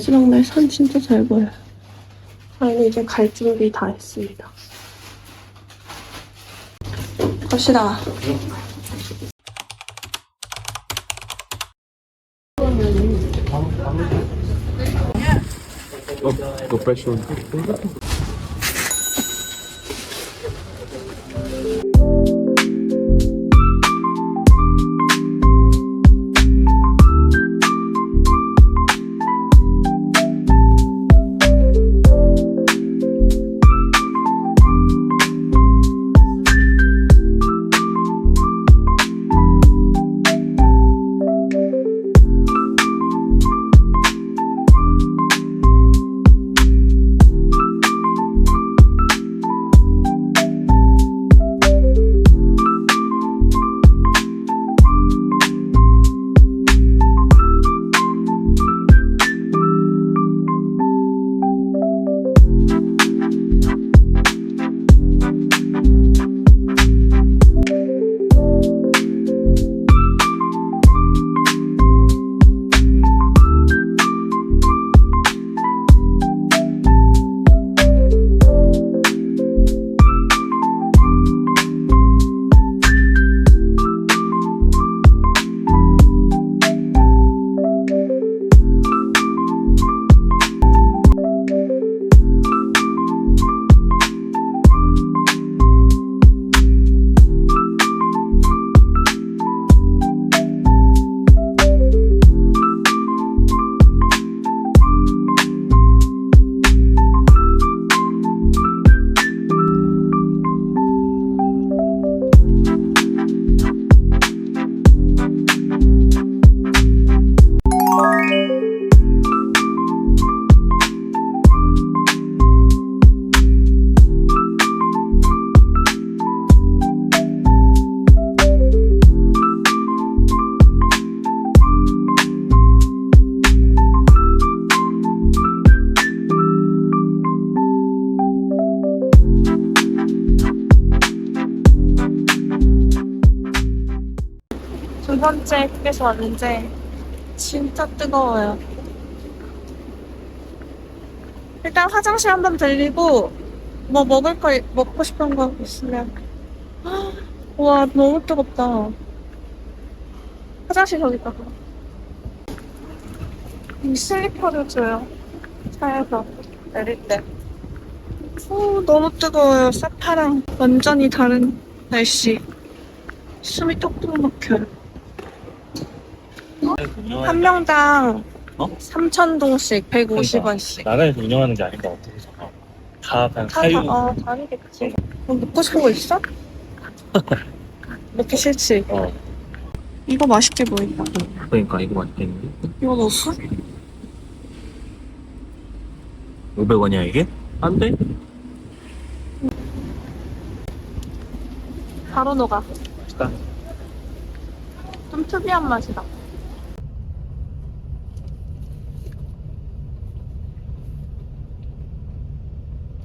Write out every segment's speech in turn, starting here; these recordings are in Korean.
와, 마지막 날 산 진짜 잘 보여요. 저희는 이제 갈 준비 다 했습니다. 갑시다. No pressure. 번째 휴게소 왔는데 진짜 뜨거워요. 일단 화장실 한번 들리고 뭐 먹을 거 먹고 싶은 거 있으면 헉, 와 너무 뜨겁다. 화장실 저기 있다. 이 슬리퍼를 줘요. 차에서 내릴 때. 오, 너무 뜨거워요. 사파랑 완전히 다른 날씨. 숨이 톡톡 막혀요. 한 명당 어? 3,000동씩 150원씩. 나라에서 운영하는 게 아닌가 어떻게 생각? 다 그냥 다, 사유. 어, 다르겠지. 뭐 먹고 싶은 거 있어? 먹기 싫지? 어, 이거 맛있게 보인다. 그러니까 이거 맛있겠는데? 이거 먹을까? 500원이야 이게? 안 돼? 바로 녹아. 맛있다. 좀 특이한 맛이다.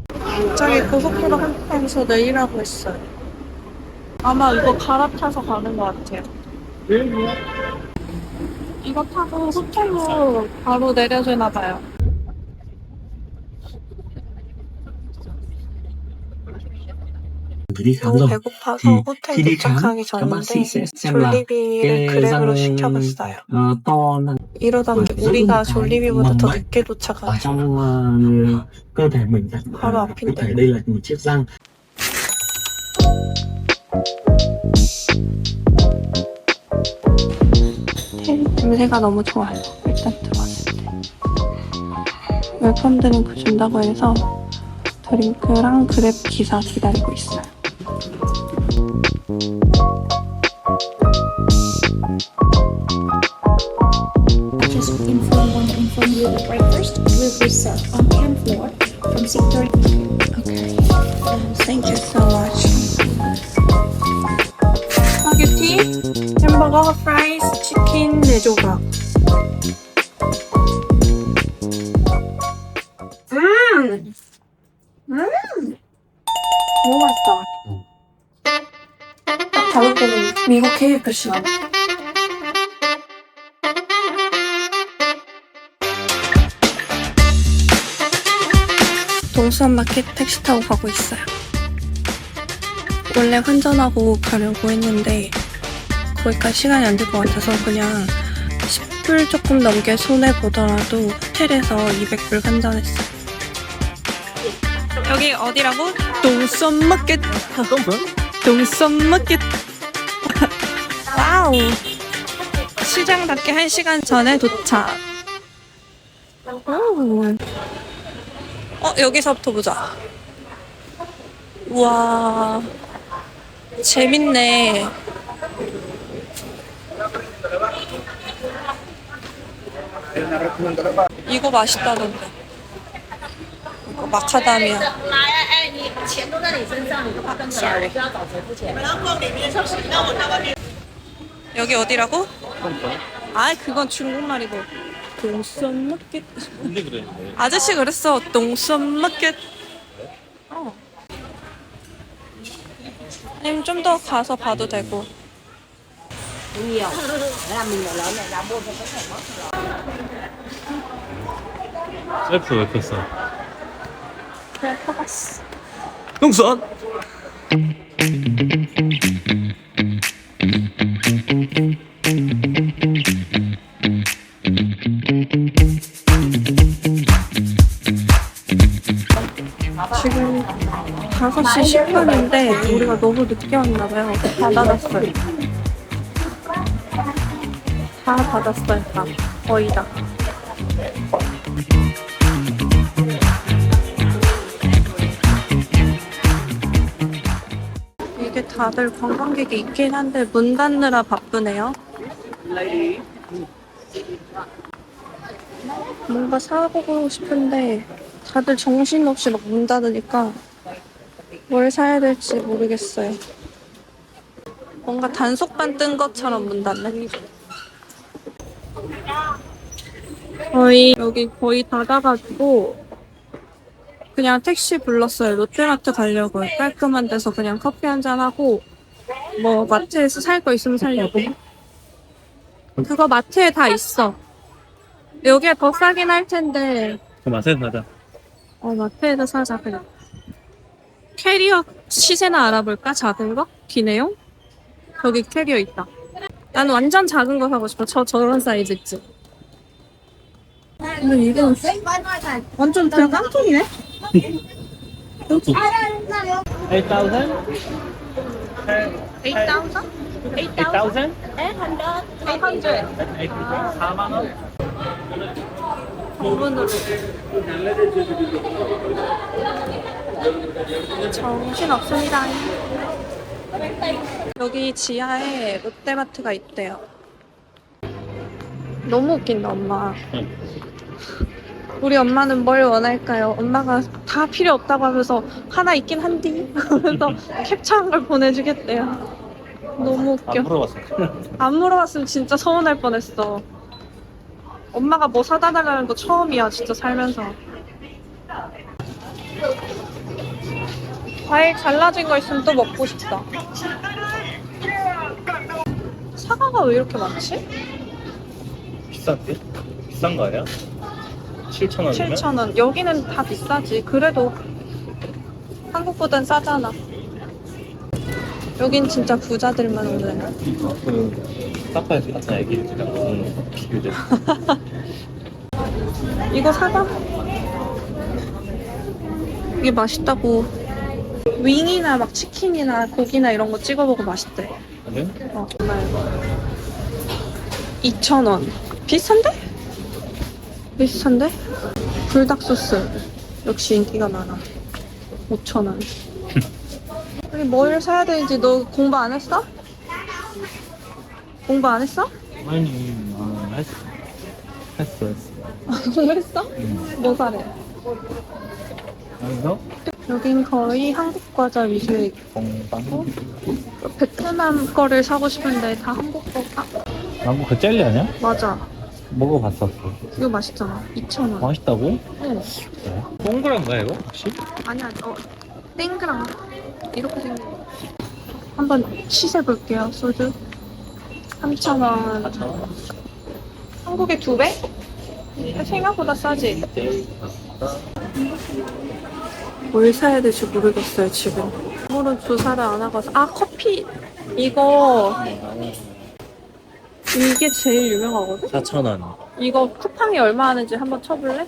갑자기 고속도로 한타에서 내리라고 했어요. 아마 이거 갈아타서 가는 것 같아요. 이거 타고 호텔로 바로 내려주나 봐요. 너무 rồi. 배고파서 호텔 도착하기 전인데 졸리비를 그랩으로 시켜봤어요. là 이러다 어, 우리가 그 졸리비보다 더 늦게 도착하죠. trong cơ thể mình đây là một chiếc răng 냄새가 너무 좋아요. 일단 들어왔을 때. 웰컴 드링크 준다고 해서 드링크랑 그랩 기사 기다리고 있어요. 동수원마켓 택시 타고 가고 있어요. 원래 환전하고 가려고 했는데 거기까지 시간이 안 될 것 같아서 그냥 10불 조금 넘게 손해 보더라도 호텔에서 200불 환전했어요. 여기 어디라고? 동수원마켓. 동수원마켓. 와우. 시장 닫기 1시간 전에 도착. 오. 어, 여기서부터 보자. 우와. 재밌네. 이거 맛있다던데. 이거 마카다미아. Sorry. 여기 어디라고? 아, 그건 중국말이고. 동선 마켓. 근데 그랬는데. 아저씨 그랬어. 동선 마켓. 어. 아니면 좀 더 가서 봐도 되고. 셀프 왜 써? 그래, 퍼갔어. 용선! 시 10분인데 우리가 너무 늦게 왔나봐요. 다 닫았어요. 다 닫았어요, 다. 거의 다. 이게 다들 관광객이 있긴 한데 문 닫느라 바쁘네요. 뭔가 사보고 싶은데 다들 정신없이 막 문 닫으니까 뭘 사야 될지 모르겠어요. 뭔가 단속반 뜬 것처럼 문 닫네. 저희 여기 거의 닫아가지고 그냥 택시 불렀어요. 롯데마트 가려고 깔끔한 데서 그냥 커피 한 잔 하고 뭐 마트에서 살 거 있으면 살려고. 그거 마트에 다 있어. 여기에 더 싸긴 할 텐데 그 맛에 사자. 어, 마트에서 사자, 그냥. 캐리어 시세나 알아볼까? 작은 거? 기내용? 저기 캐리어 있다. 난 완전 작은 거 사고 싶어. 저, 저런 사이즈 있지. 근데 이게 완전 그냥 깡통이네? 8,000? 8,000? 8,000? 800. 4만원? 공분으로. 정신 없습니다. 여기 지하에 롯데마트가 있대요. 너무 웃긴다, 엄마. 응. 우리 엄마는 뭘 원할까요? 엄마가 다 필요 없다고 하면서 하나 있긴 한디? 그래서 캡처한 걸 보내주겠대요. 너무 웃겨. 안 물어봤어. 안 물어봤으면 진짜 서운할 뻔했어. 엄마가 뭐 사다 달라는 거 처음이야, 진짜 살면서. 과일 잘라진 거 있으면 또 먹고 싶다. 사과가 왜 이렇게 많지? 비싼데? 비싼 거 아니야? 7,000원이면? 7,000원. 여기는 다 비싸지. 그래도 한국보단 싸잖아. 여긴 진짜 부자들만 오는. 그, 사파에서 같은 애기들이랑 무슨 비교돼. 이거 사봐. 이게 맛있다고. 윙이나 막 치킨이나 고기나 이런 거 찍어 먹으면 맛있대. 그래? 어, 정말. 2,000원. 비싼데? 비싼데? 불닭 소스. 역시 인기가 많아. 5,000원. 우리 뭘 사야 되는지 너 공부 안 했어? 공부 안 했어? 아니, 아, 했어. 했어, 했어. 공부했어? 응. 뭐 사래? 아니요? 여긴 거의 한국 과자 위주의 공방. 베트남 거를 사고 싶은데 다 한국 거 사. 망고 그 젤리 아니야? 맞아. 먹어봤었어. 이거 맛있잖아. 2,000원. 맛있다고? 응. 동그란 거야, 이거? 혹시? 아니야, 어, 땡그랑 이렇게 생긴 거. 한번 시세 볼게요, 소주. 3,000원. 한국의 두 배? 생각보다 싸지? 뭘 사야 될지 모르겠어요, 지금. 아무런 조사를 안 하고서. 아, 커피! 이거, 이게 제일 유명하거든? 4,000원. 이거 쿠팡이 얼마 하는지 한번 쳐볼래?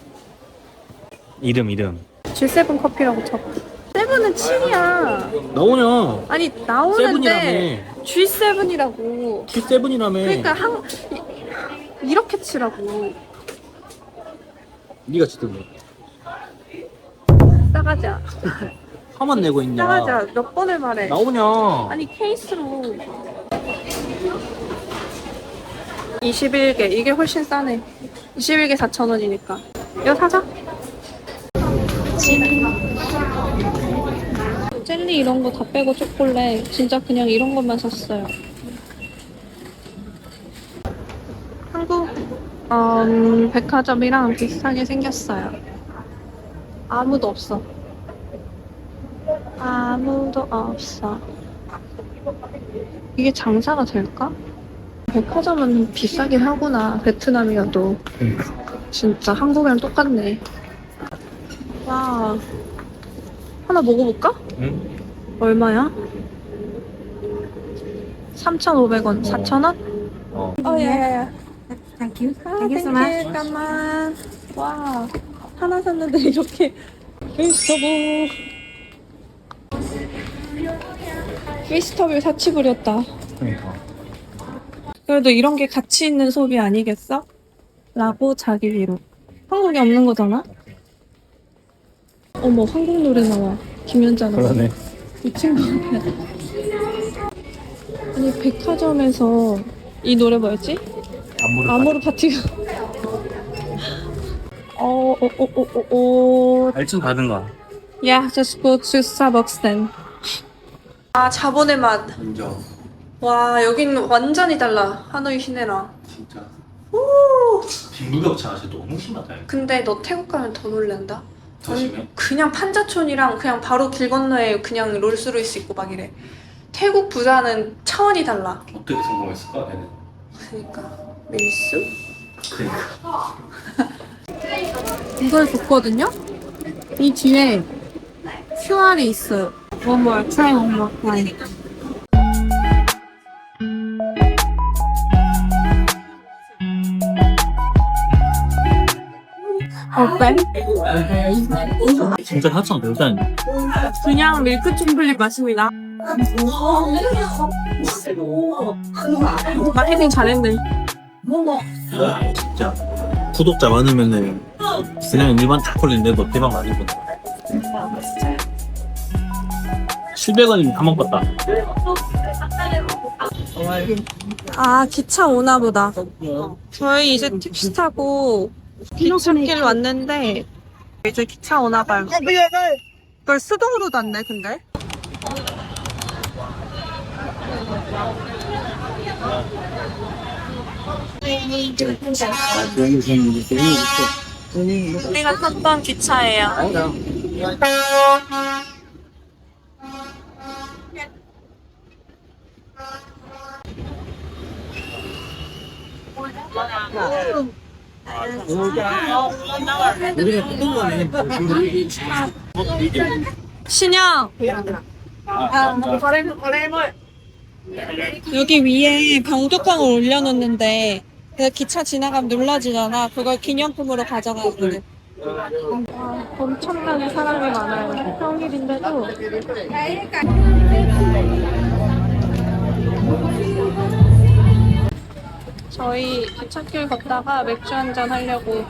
이름, 이름. G7 커피라고 쳐봐. 세븐은 7이야. 나오냐? 아니, 나오는데 G7이라고. T7이라며. 그러니까 한, 이, 이렇게 치라고. 네가 치던데. 싸가자. 화만 내고 있냐? 싸가자. 몇 번을 말해. 나오냐? 아니 케이스로 21개 이게 훨씬 싸네 21개 4,000원이니까 이거 사자 젤리 이런 거 다 빼고 초콜릿 진짜 그냥 이런 것만 샀어요 한국 음, 백화점이랑 비슷하게 생겼어요 아무도 없어 아무도 없어 이게 장사가 될까? 백화점은 비싸긴 하구나. 베트남이어도. 진짜 한국이랑 똑같네. 와. 하나 먹어볼까? 응? 얼마야? 3,500원. 4,000원? 어. 어, 야야야. Thank you. 아, 땡큐. 잠깐만. 와. 하나 샀는데 이렇게. 웨스터북. 웨스터북 사치 부렸다. 그러니까. 그래도 이런 게 가치 있는 소비 아니겠어? 라고 자기 위로. 한국에 없는 거잖아? 어머, 한국 노래 나와. 김연자 나와. 그러네. 거 같아. 아니, 백화점에서 이 노래 뭐였지? 안무를 아모르 파티가. 어, 어, 어, 어, 어, 어. 알증 가든가. Yeah, just go to Starbucks then. 아, 자본의 맛. 인정. 와, 여긴 완전히 달라. 하노이 시내랑. 진짜. 오! 빈부격차가 진짜 너무 심하다. 이거. 근데 너 태국 가면 더 놀란다. 더 심해? 그냥 판자촌이랑 그냥 바로 길 건너에 그냥 롤스로이스 있고 막 이래. 태국 부자는 차원이 달라. 어떻게 성공했을까, 걔는? 그러니까 밀수? 그러니까. 이걸 줬거든요. 이 뒤에 QR이 있어요. One more try, one more try. 어때? 진짜 합성 별다니. 그냥 밀크 춤블리 맛입니다. 마케팅 잘했네. 진짜. 구독자 많으면은 그냥 일반 초콜릿 내도 대박 많이 본다. 700원이면 다 먹었다. 아, 기차 오나 보다. 저희 이제 택시 타고 기찻길 왔는데 이제 기차 오나 봐요. 이걸 수동으로 닫네, 근데. 우리가 탔던 기차예요. 신영! 여기 위에 병뚜껑을 올려놓는데 그 기차 지나가면 눌러지잖아. 그걸 기념품으로 가져가거든. 아, 엄청나게 사람이 많아요. 평일인데도. 저희 기찻길 걷다가 맥주 한잔 하려고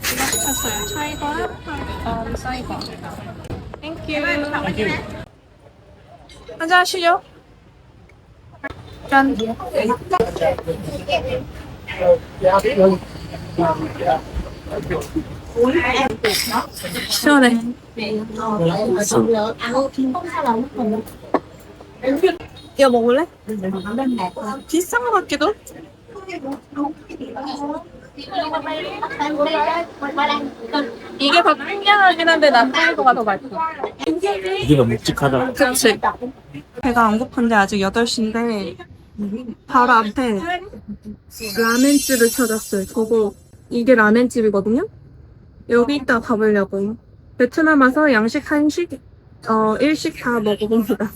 이거 시켰어요. 차이거랑 음, 사이버. 땡큐. 한잔 하시죠. 짠. 시원해. 이거 먹을래? 비싼 것 같기도. 이게 더 땡겨하긴 한데 난 사이버가 더 맛있어. 이게 더 묵직하다. 그치. 배가 안 고픈데 아직 8시인데 바로 앞에 라멘집을 찾았어요. 저거 이게 라멘집이거든요? 여기 이따 가보려고. 베트남 와서 양식, 한식, 어, 일식 다 먹어봅니다.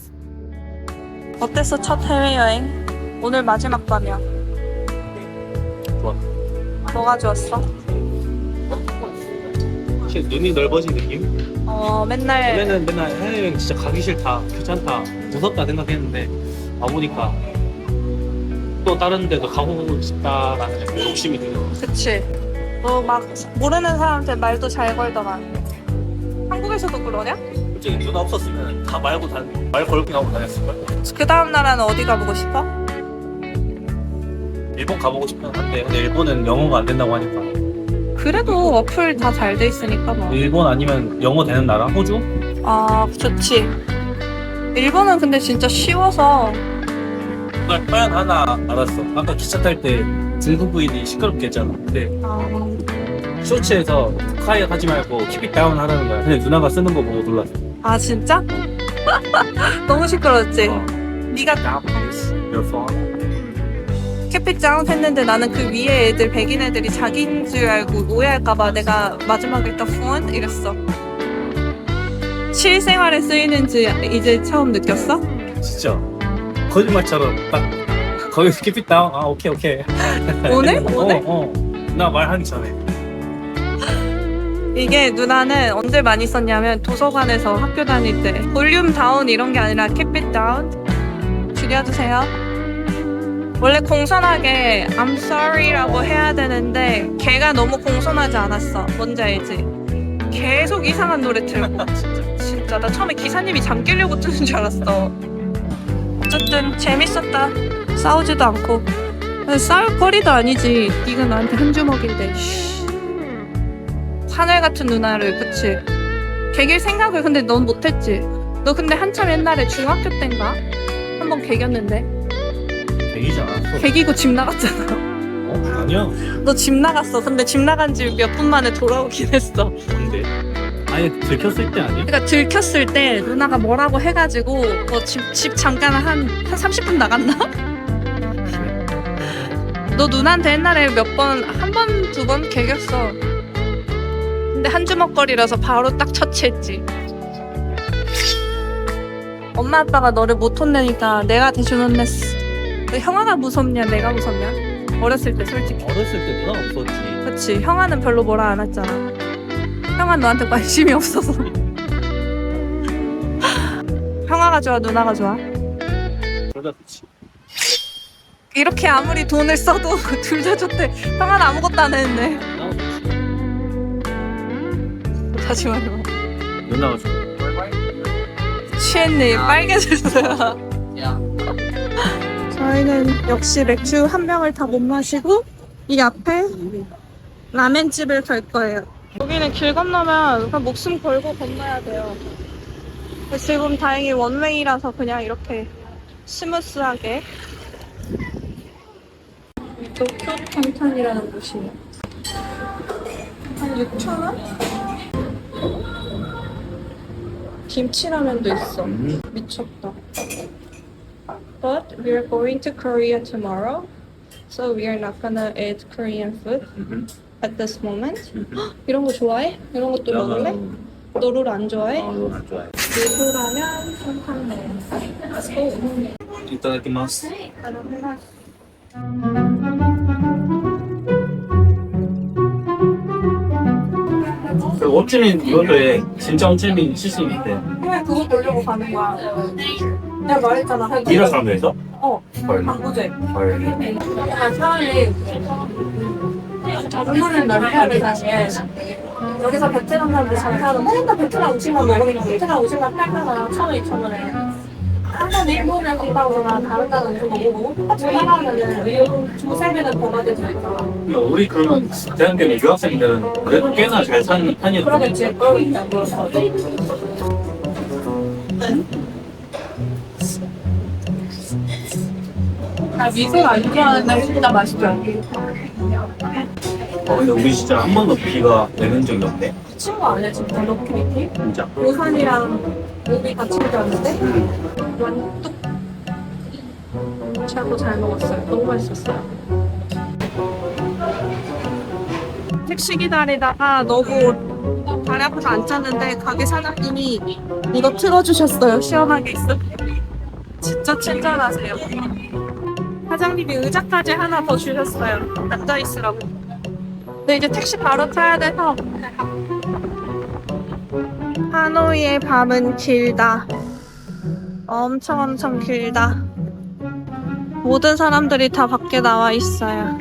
어땠어, 첫 해외여행? 오늘 마지막 밤이야. 좋았어. 뭐가 좋았어? 눈이 넓어진 느낌? 어, 맨날 원래는 맨날 해외여행 진짜 가기 싫다, 귀찮다, 무섭다 생각했는데 와보니까 또 다른 데도 가보고 싶다라는 약간 욕심이 드는 그치. 너 막 모르는 사람한테 말도 잘 걸더만. 한국에서도 그러냐? 솔직히 누나 없었으면 다 말고 다니, 말 걸고 하고 다녔을걸? 그 다음 나라는 어디 가보고 싶어? 일본 가보고 싶긴 한데 근데 일본은 영어가 안 된다고 하니까 그래도 어플 다 잘 돼 있으니까 뭐. 일본 아니면 영어 되는 나라? 호주? 아, 좋지. 일본은 근데 진짜 쉬워서 나 표현 하나 알았어 아까 기차 탈때 중국 부인이 시끄럽게 했잖아 근데 아, 쇼츠에서 카이 하지 말고 킵잇 다운 하라는 거야 근데 누나가 쓰는 거 보고 놀랐어 아 진짜? 너무 시끄러웠지. 어. 네가 Your phone? 캐피짱 했는데 나는 그 위에 애들 백인 애들이 자기인 줄 알고 오해할까봐 내가 마지막에 딱 후원 이랬어. 실생활에 쓰이는지 이제 처음 느꼈어? 진짜 거짓말처럼 딱 거기서 킵잇 다운 아 오케이 오케이 오늘? 어, 오늘? 어. 나 말하기 전에 이게 누나는 언제 많이 썼냐면 도서관에서 학교 다닐 때 볼륨 다운 이런 게 아니라 캡핏 다운 줄여주세요. 원래 공손하게 I'm sorry라고 해야 되는데 걔가 너무 공손하지 않았어. 뭔지 알지? 계속 이상한 노래 틀고 진짜 나 처음에 기사님이 잠 깨려고 뜨는 줄 알았어. 어쨌든 재밌었다. 싸우지도 않고 싸울 거리도 아니지. 네가 나한테 한 주먹인데. 쉬. 하늘 같은 누나를 그치 개길 생각을 근데 넌 못했지 너 근데 한참 옛날에 중학교 때인가 한 번 개겼는데 되기지 않았어 개기고 집 나갔잖아 어? 아니야 너 집 나갔어 근데 집 나간 지 몇 분 만에 돌아오긴 했어 뭔데? 아예 들켰을 때 아니야? 그러니까 들켰을 때 누나가 뭐라고 해가지고 너집집 잠깐 한, 한 30분 나갔나? 너 누나한테 옛날에 몇 번 한 번 두 번 개겼어. 근데 한 주먹거리라서 바로 딱 처치했지. 엄마 아빠가 너를 못 혼내니까 내가 대신 혼냈어. 너 형아가 무섭냐 내가 무섭냐? 어렸을 때 솔직히. 어렸을 때 누나 없었지. 그치 형아는 별로 뭐라 안 했잖아 형아는 너한테 관심이 없어서. 형아가 좋아 누나가 좋아? 그러다 그치. 이렇게 아무리 돈을 써도 둘 다 좋대. 형아는 아무것도 안 했네. 누나가 좋지 다시 말해봐. 누나가 좋아. 취했네 빨개졌어요. 저희는 역시 맥주 한 병을 다 못 마시고 이 앞에 라멘집을 갈 거예요 여기는 길 건너면 그냥 목숨 걸고 건너야 돼요. 지금 다행히 원웨이라서 그냥 이렇게 스무스하게. 도쿄 탄탄이라는 곳이에요 한 6,000원? 김치라면도 있어. 미쳤다. But we're going to Korea tomorrow, so we are not gonna eat Korean food at this moment. 헉, 이런 거 좋아해? 이런 것도 먹을래? 너를 안 좋아해? 안 좋아해 미소라면 삼탕면. Let's go. 이따다키마스 그 원주민 이것도 해 진짜 원주민 실수 있대 그냥 그거 보려고 가는 거야. 내가 말했잖아. 있어? 어, 헐 광고제. 헐 아, 차라리 전문을 넓혀야 되잖아요. 여기서 베트남 사람들 장사하는 맨날 베트남 음식만 먹으니까 베트남 음식만 팔잖아. 천 원, 이천 원에. 한번 일본을 갔다 오거나 다른 나라 음식 먹어보고 똑같이 따라하면은 두세 배는 더 받을 수 있잖아. 우리 그러면 대학교 유학생들은 그래도 꽤나 잘 사는 편이었어 그러겠지. 나 미소를 안 좋아하는데 진짜 맛있죠. 어, 근데 우리 진짜 한 번도 비가 내는 적이 없네 친구 아니야 진짜 럭키미티? 진짜 우산이랑 목이 같이 들었는데 완뚝 잘고 잘 먹었어요. 너무 맛있었어요. 택시 기다리다가 너무 다리 아파서 앉았는데 가게 사장님이 이거 틀어주셨어요. 시원하게 있어. 진짜 친절하세요. 사장님이 의자까지 하나 더 주셨어요. 앉아 있으라고. 근데 이제 택시 바로 타야 돼서 하노이의 밤은 길다. 엄청 엄청 길다. 모든 사람들이 다 밖에 나와 있어요.